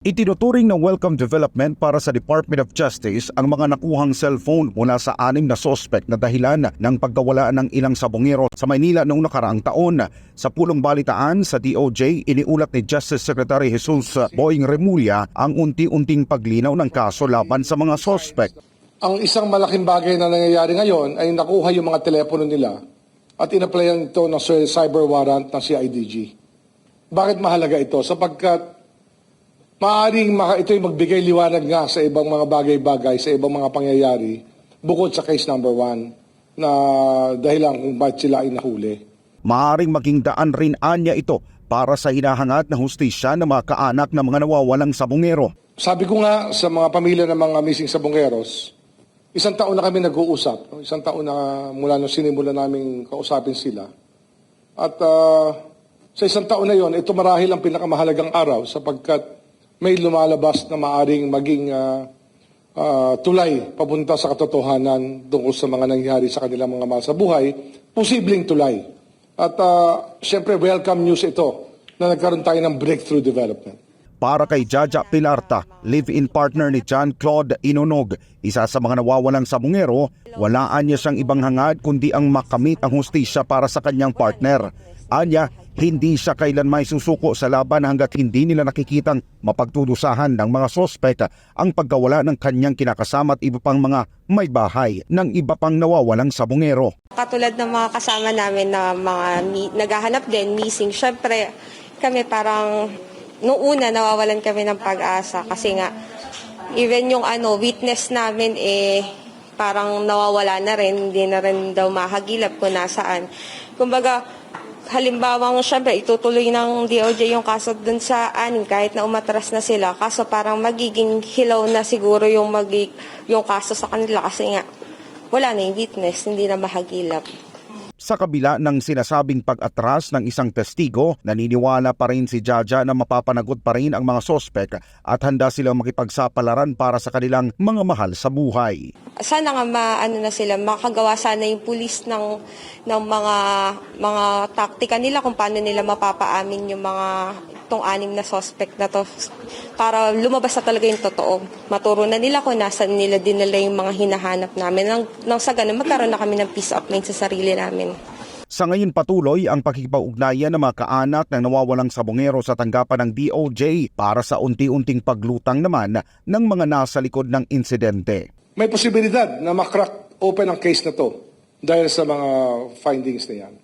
Itinuturing na welcome development para sa Department of Justice ang mga nakuhang cellphone mula sa anim na sospek na dahilan ng pagkawala ng ilang sabongero sa Maynila noong nakaraang taon. Sa pulong balitaan sa DOJ, iniulat ni Justice Secretary Jesus Boying Remulla ang unti-unting paglinaw ng kaso laban sa mga sospek. Ang isang malaking bagay na nangyayari ngayon ay nakuha yung mga telepono nila at inaplayan ito ng cyber warrant ng CIDG. Bakit mahalaga ito? Sapagkat maaaring maka, ito yung magbigay liwanag nga sa ibang mga bagay-bagay, sa ibang mga pangyayari, bukod sa case number one na dahilan kung bakit sila ay nahuli. Maaring maging daan rin anya ito para sa hinahangat na hustisya ng mga kaanak ng mga nawawalang sabongero. Sabi ko nga sa mga pamilya ng mga missing sabongeros, isang taon na kami nag-uusap. Isang taon na mula nung sinimula namin kausapin sila. At ah, sa isang taon na yon, ito marahil ang pinakamahalagang araw sapagkat may lumalabas na maaring maging ah, ah, tulay papunta sa katotohanan tungkol sa mga nangyari sa kanilang mga mahal sa buhay, posibleng tulay. At ah, siyempre, welcome news ito na nagkaroon tayo ng breakthrough development. Para kay Jaja Pilarta, live-in partner ni John Claude Inonog, isa sa mga nawawalang sabungero, walaan niya siyang ibang hangad kundi ang makamit ang hustisya para sa kanyang partner. Anya, hindi siya kailan may susuko sa laban hanggat hindi nila nakikitang mapagtudusahan ng mga sospek ang pagkawala ng kanyang kinakasama at iba pang mga may bahay ng iba pang nawawalang sabungero. Katulad ng mga kasama namin na mga naghahanap din, missing, syempre kami parang noong una nawawalan kami ng pag-asa kasi nga even yung ano witness namin eh parang nawawala na rin, hindi na rin daw mahagilap kung nasaan. Kumbaga, halimbawa syempre itutuloy ng DOJ yung kaso dun sa anim kahit na umatras na sila kaso parang magiging hilaw na siguro yung magi, yung kaso sa kanila kasi nga wala na yung witness, hindi na mahagilap. Sa kabila ng sinasabing pag-atras ng isang testigo, naniniwala pa rin si Jaja na mapapanagot pa rin ang mga sospek at handa silang makipagsapalaran para sa kanilang mga mahal sa buhay. Sana nga maano na sila, makagawa sana yung pulis ng, ng mga, mga taktika nila kung paano nila mapapaamin yung mga itong anim na suspect na to para lumabas na talaga yung totoo. Maturo na nila kung nasan nila dinala yung mga hinahanap namin. Nang, nang sa ganun, magkaroon na kami ng peace of mind sa sarili namin. Sa ngayon patuloy ang pakikipag-ugnayan ng mga kaanak ng nawawalang sabongero sa tanggapan ng DOJ para sa unti-unting paglutang naman ng mga nasa likod ng insidente. May posibilidad na makrack open ang case na to dahil sa mga findings na yan.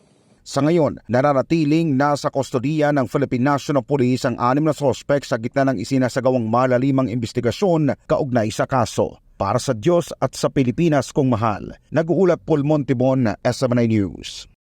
Sa ngayon, nararatiling nasa kustodiya ng Philippine National Police ang anim na sospek sa gitna ng isinasagawang malalimang investigasyon kaugnay sa kaso. Para sa Diyos at sa Pilipinas kung mahal, nag-uulat Paul Montibon, SMNI News.